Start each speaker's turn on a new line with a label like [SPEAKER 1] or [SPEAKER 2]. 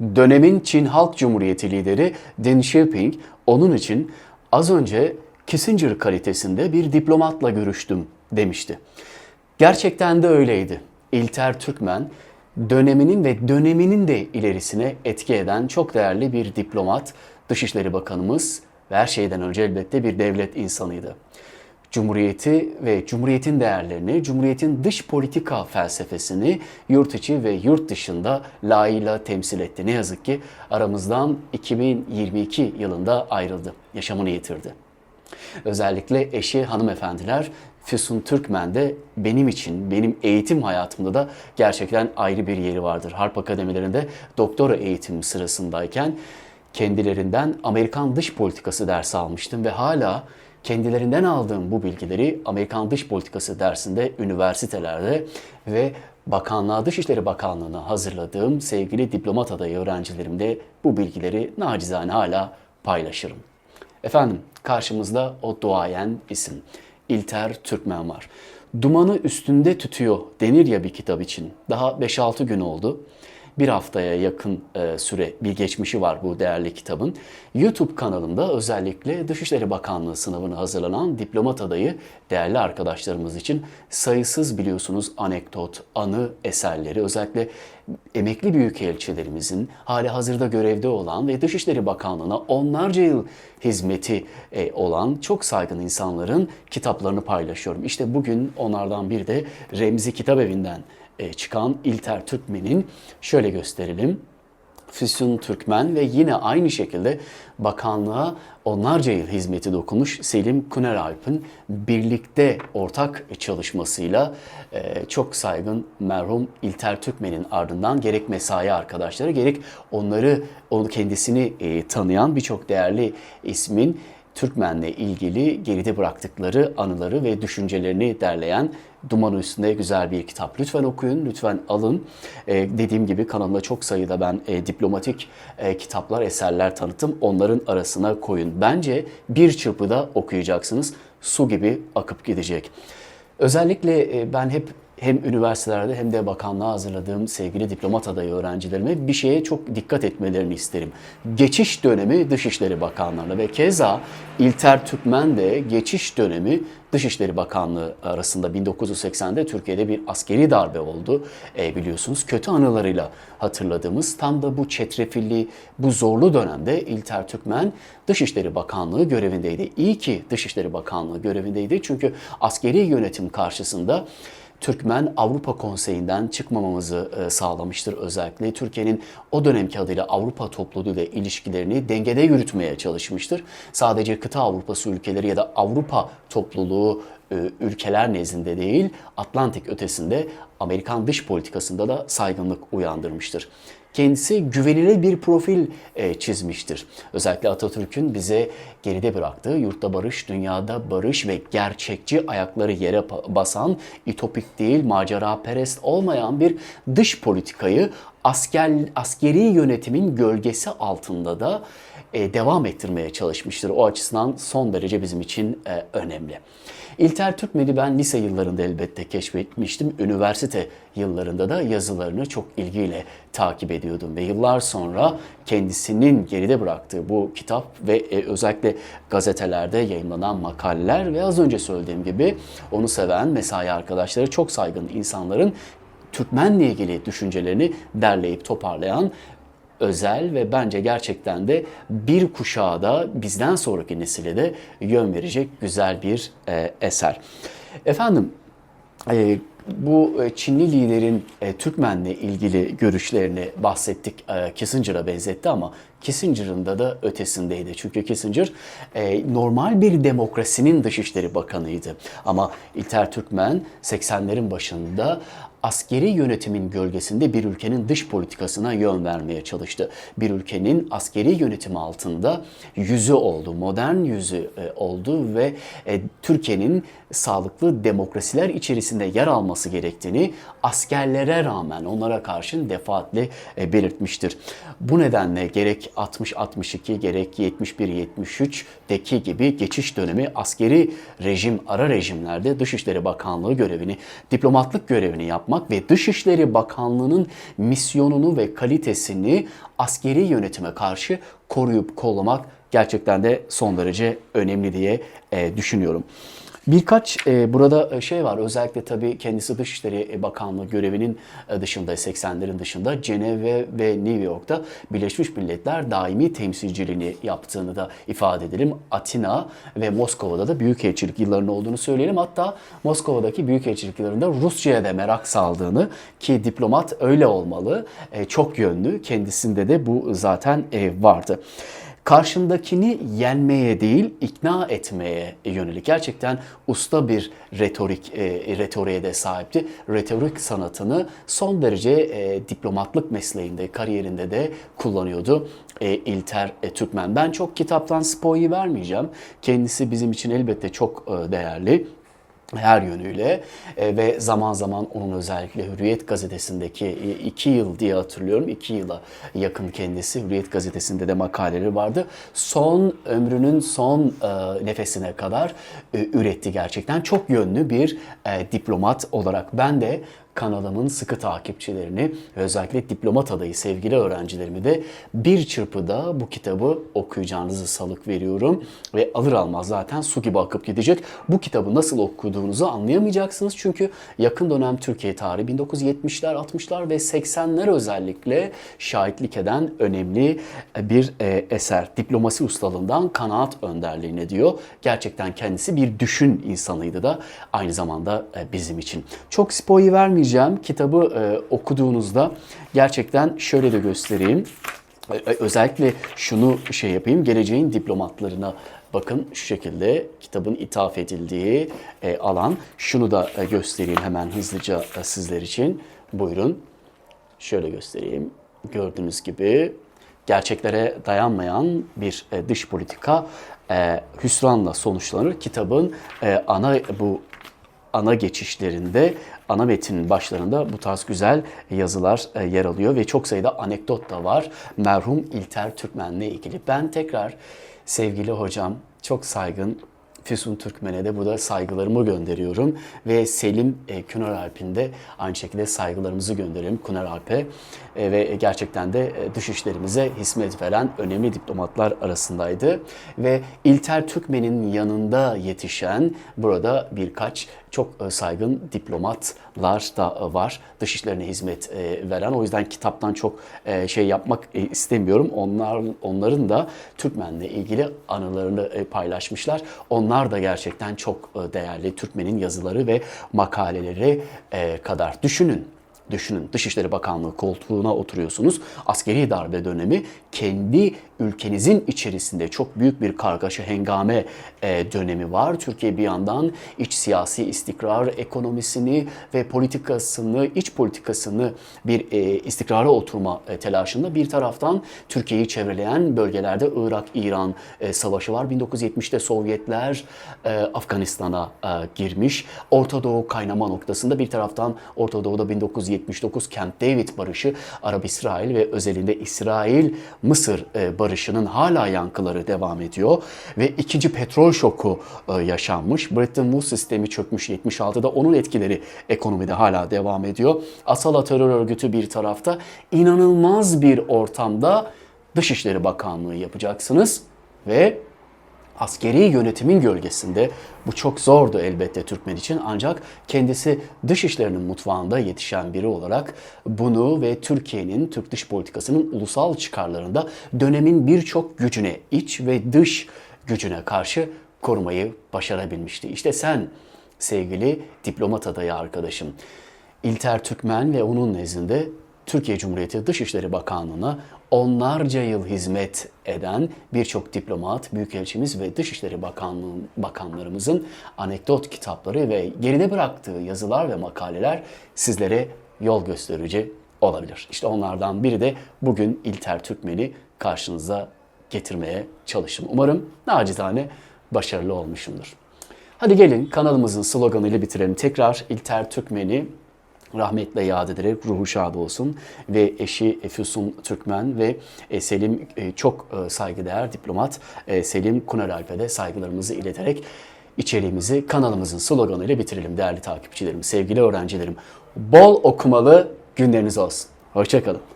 [SPEAKER 1] Dönemin Çin Halk Cumhuriyeti lideri Deng Xiaoping onun için az önce Kissinger kalitesinde bir diplomatla görüştüm demişti. Gerçekten de öyleydi. İlter Türkmen döneminin ve döneminin de ilerisine etki eden çok değerli bir diplomat, Dışişleri Bakanımız ve her şeyden önce elbette bir devlet insanıydı. Cumhuriyeti ve Cumhuriyet'in değerlerini, Cumhuriyet'in dış politika felsefesini yurt içi ve yurt dışında layığıyla temsil etti. Ne yazık ki aramızdan 2022 yılında ayrıldı, yaşamını yitirdi. Özellikle eşi hanımefendiler Füsun Türkmen de benim için, benim eğitim hayatımda da gerçekten ayrı bir yeri vardır. Harp Akademilerinde doktora eğitim sırasındayken kendilerinden Amerikan dış politikası dersi almıştım ve hala kendilerinden aldığım bu bilgileri Amerikan dış politikası dersinde üniversitelerde ve Bakanlığa Dışişleri Bakanlığı'na hazırladığım sevgili diplomat adayı öğrencilerimde bu bilgileri nacizane hala paylaşırım. Efendim karşımızda o duayen isim İlter Türkmen var. Dumanı üstünde tütüyor denir ya bir kitap için. Daha 5-6 gün oldu. Bir haftaya yakın e, süre bir geçmişi var bu değerli kitabın. YouTube kanalımda özellikle Dışişleri Bakanlığı sınavına hazırlanan diplomat adayı değerli arkadaşlarımız için sayısız biliyorsunuz anekdot, anı eserleri özellikle emekli büyükelçilerimizin hali hazırda görevde olan ve Dışişleri Bakanlığı'na onlarca yıl hizmeti e, olan çok saygın insanların kitaplarını paylaşıyorum. İşte bugün onlardan bir de Remzi Kitap Evi'nden çıkan İlter Türkmen'in şöyle gösterelim. Füsun Türkmen ve yine aynı şekilde bakanlığa onlarca yıl hizmeti dokunmuş Selim Kuneralp'in birlikte ortak çalışmasıyla e, çok saygın merhum İlter Türkmen'in ardından gerek mesai arkadaşları gerek onları onu kendisini e, tanıyan birçok değerli ismin Türkmen'le ilgili geride bıraktıkları anıları ve düşüncelerini derleyen Duman Üstünde güzel bir kitap. Lütfen okuyun, lütfen alın. Ee, dediğim gibi kanalımda çok sayıda ben e, diplomatik e, kitaplar, eserler tanıttım. Onların arasına koyun. Bence bir çırpıda okuyacaksınız. Su gibi akıp gidecek. Özellikle e, ben hep hem üniversitelerde hem de bakanlığa hazırladığım sevgili diplomat adayı öğrencilerime bir şeye çok dikkat etmelerini isterim. Geçiş dönemi Dışişleri Bakanlığı'na ve keza İlter Türkmen de geçiş dönemi Dışişleri Bakanlığı arasında 1980'de Türkiye'de bir askeri darbe oldu. E, biliyorsunuz kötü anılarıyla hatırladığımız tam da bu çetrefilli, bu zorlu dönemde İlter Türkmen Dışişleri Bakanlığı görevindeydi. İyi ki Dışişleri Bakanlığı görevindeydi çünkü askeri yönetim karşısında Türkmen Avrupa Konseyi'nden çıkmamamızı e, sağlamıştır özellikle. Türkiye'nin o dönemki adıyla Avrupa topluluğu ile ilişkilerini dengede yürütmeye çalışmıştır. Sadece kıta Avrupası ülkeleri ya da Avrupa topluluğu ülkeler nezdinde değil, Atlantik ötesinde Amerikan dış politikasında da saygınlık uyandırmıştır kendisi güvenilir bir profil e, çizmiştir. Özellikle Atatürk'ün bize geride bıraktığı yurtta barış, dünyada barış ve gerçekçi ayakları yere basan, ütopik değil, macera perest olmayan bir dış politikayı asker, askeri yönetimin gölgesi altında da e, devam ettirmeye çalışmıştır. O açısından son derece bizim için e, önemli. İlter Türkmen'i ben lise yıllarında elbette keşfetmiştim. Üniversite yıllarında da yazılarını çok ilgiyle takip ediyordum ve yıllar sonra kendisinin geride bıraktığı bu kitap ve e, özellikle gazetelerde yayınlanan makaleler ve az önce söylediğim gibi onu seven mesai arkadaşları çok saygın insanların Türkmenle ilgili düşüncelerini derleyip toparlayan özel ve bence gerçekten de bir kuşağa da bizden sonraki nesile de yön verecek güzel bir e, eser. Efendim e, bu Çinli liderin e, Türkmenle ilgili görüşlerini bahsettik. E, Kissinger'a benzetti ama Kissinger'ın da da ötesindeydi. Çünkü Kissinger e, normal bir demokrasinin dışişleri bakanıydı. Ama İlter Türkmen 80'lerin başında askeri yönetimin gölgesinde bir ülkenin dış politikasına yön vermeye çalıştı. Bir ülkenin askeri yönetimi altında yüzü oldu, modern yüzü e, oldu ve e, Türkiye'nin sağlıklı demokrasiler içerisinde yer alması gerektiğini askerlere rağmen onlara karşın defaatle e, belirtmiştir. Bu nedenle gerek 60-62 gerek 71-73'deki gibi geçiş dönemi askeri rejim, ara rejimlerde Dışişleri Bakanlığı görevini, diplomatlık görevini yapmak yapmak ve Dışişleri Bakanlığı'nın misyonunu ve kalitesini askeri yönetime karşı koruyup kollamak gerçekten de son derece önemli diye e, düşünüyorum. Birkaç e, burada şey var özellikle tabii kendisi Dışişleri Bakanlığı görevinin e, dışında 80'lerin dışında Cenevre ve New York'ta Birleşmiş Milletler daimi temsilciliğini yaptığını da ifade edelim. Atina ve Moskova'da da büyükelçilik yıllarının olduğunu söyleyelim. Hatta Moskova'daki büyükelçilik yıllarında Rusça'ya da merak saldığını ki diplomat öyle olmalı. E, çok yönlü. Kendisinde de bu zaten e, vardı karşındakini yenmeye değil ikna etmeye yönelik gerçekten usta bir retorik e, retoriğe de sahipti. Retorik sanatını son derece e, diplomatlık mesleğinde, kariyerinde de kullanıyordu. E, İlter e, Türkmen. Ben çok kitaptan spoiler vermeyeceğim. Kendisi bizim için elbette çok e, değerli her yönüyle e, ve zaman zaman onun özellikle Hürriyet gazetesindeki e, iki yıl diye hatırlıyorum. iki yıla yakın kendisi Hürriyet gazetesinde de makaleleri vardı. Son ömrünün son e, nefesine kadar e, üretti gerçekten. Çok yönlü bir e, diplomat olarak ben de kanalımın sıkı takipçilerini özellikle diplomat adayı sevgili öğrencilerimi de bir çırpıda bu kitabı okuyacağınızı salık veriyorum. Ve alır almaz zaten su gibi akıp gidecek. Bu kitabı nasıl okuduğunuzu anlayamayacaksınız. Çünkü yakın dönem Türkiye tarihi 1970'ler, 60'lar ve 80'ler özellikle şahitlik eden önemli bir e, eser. Diplomasi ustalığından kanaat önderliğine diyor. Gerçekten kendisi bir düşün insanıydı da aynı zamanda e, bizim için. Çok spoiler vermeyeceğim söyleyeceğim kitabı e, okuduğunuzda gerçekten şöyle de göstereyim. E, e, özellikle şunu şey yapayım, geleceğin diplomatlarına bakın şu şekilde kitabın ithaf edildiği e, alan. Şunu da e, göstereyim hemen hızlıca e, sizler için. Buyurun. Şöyle göstereyim. Gördüğünüz gibi gerçeklere dayanmayan bir e, dış politika e, hüsranla sonuçlanır. Kitabın e, ana bu ana geçişlerinde, ana metinin başlarında bu tarz güzel yazılar e, yer alıyor ve çok sayıda anekdot da var merhum İlter Türkmen'le ilgili. Ben tekrar sevgili hocam çok saygın Füsun Türkmen'e de burada saygılarımı gönderiyorum. Ve Selim e, Küner Alp'in de aynı şekilde saygılarımızı gönderelim Küner Alp'e. E, ve gerçekten de e, dış işlerimize hizmet veren önemli diplomatlar arasındaydı. Ve İlter Türkmen'in yanında yetişen burada birkaç çok e, saygın diplomatlar da e, var. Dış işlerine hizmet e, veren. O yüzden kitaptan çok şey yapmak istemiyorum. Onlar onların da Türkmen'le ilgili anılarını paylaşmışlar. Onlar da gerçekten çok değerli. Türkmen'in yazıları ve makaleleri kadar. Düşünün Düşünün Dışişleri Bakanlığı koltuğuna oturuyorsunuz. Askeri darbe dönemi kendi ülkenizin içerisinde çok büyük bir kargaşa hengame e, dönemi var. Türkiye bir yandan iç siyasi istikrar ekonomisini ve politikasını, iç politikasını bir e, istikrara oturma e, telaşında. Bir taraftan Türkiye'yi çevreleyen bölgelerde Irak-İran e, savaşı var. 1970'te Sovyetler e, Afganistan'a e, girmiş. Orta Doğu kaynama noktasında bir taraftan Orta Doğu'da 1979 Camp David barışı Arap-İsrail ve özelinde İsrail-Mısır e, barışının hala yankıları devam ediyor ve ikinci petrol şoku e, yaşanmış. Bretton Woods sistemi çökmüş 76'da onun etkileri ekonomide hala devam ediyor. Asala terör örgütü bir tarafta inanılmaz bir ortamda Dışişleri Bakanlığı yapacaksınız ve askeri yönetimin gölgesinde. Bu çok zordu elbette Türkmen için. Ancak kendisi dışişlerinin mutfağında yetişen biri olarak bunu ve Türkiye'nin Türk dış politikasının ulusal çıkarlarında dönemin birçok gücüne, iç ve dış gücüne karşı korumayı başarabilmişti. İşte sen sevgili diplomat adayı arkadaşım. İlter Türkmen ve onun nezdinde Türkiye Cumhuriyeti Dışişleri Bakanlığı'na onlarca yıl hizmet eden birçok diplomat, büyükelçimiz ve Dışişleri Bakanlığı bakanlarımızın anekdot kitapları ve geride bıraktığı yazılar ve makaleler sizlere yol gösterici olabilir. İşte onlardan biri de bugün İlter Türkmen'i karşınıza getirmeye çalıştım. Umarım nacizane başarılı olmuşumdur. Hadi gelin kanalımızın sloganıyla bitirelim. Tekrar İlter Türkmen'i rahmetle yad ederek ruhu şad olsun ve eşi Füsun Türkmen ve e, Selim e, çok e, saygıdeğer diplomat Selim Kuneralp'e de saygılarımızı ileterek içeriğimizi kanalımızın sloganıyla bitirelim değerli takipçilerim, sevgili öğrencilerim. Bol okumalı günleriniz olsun. Hoşçakalın.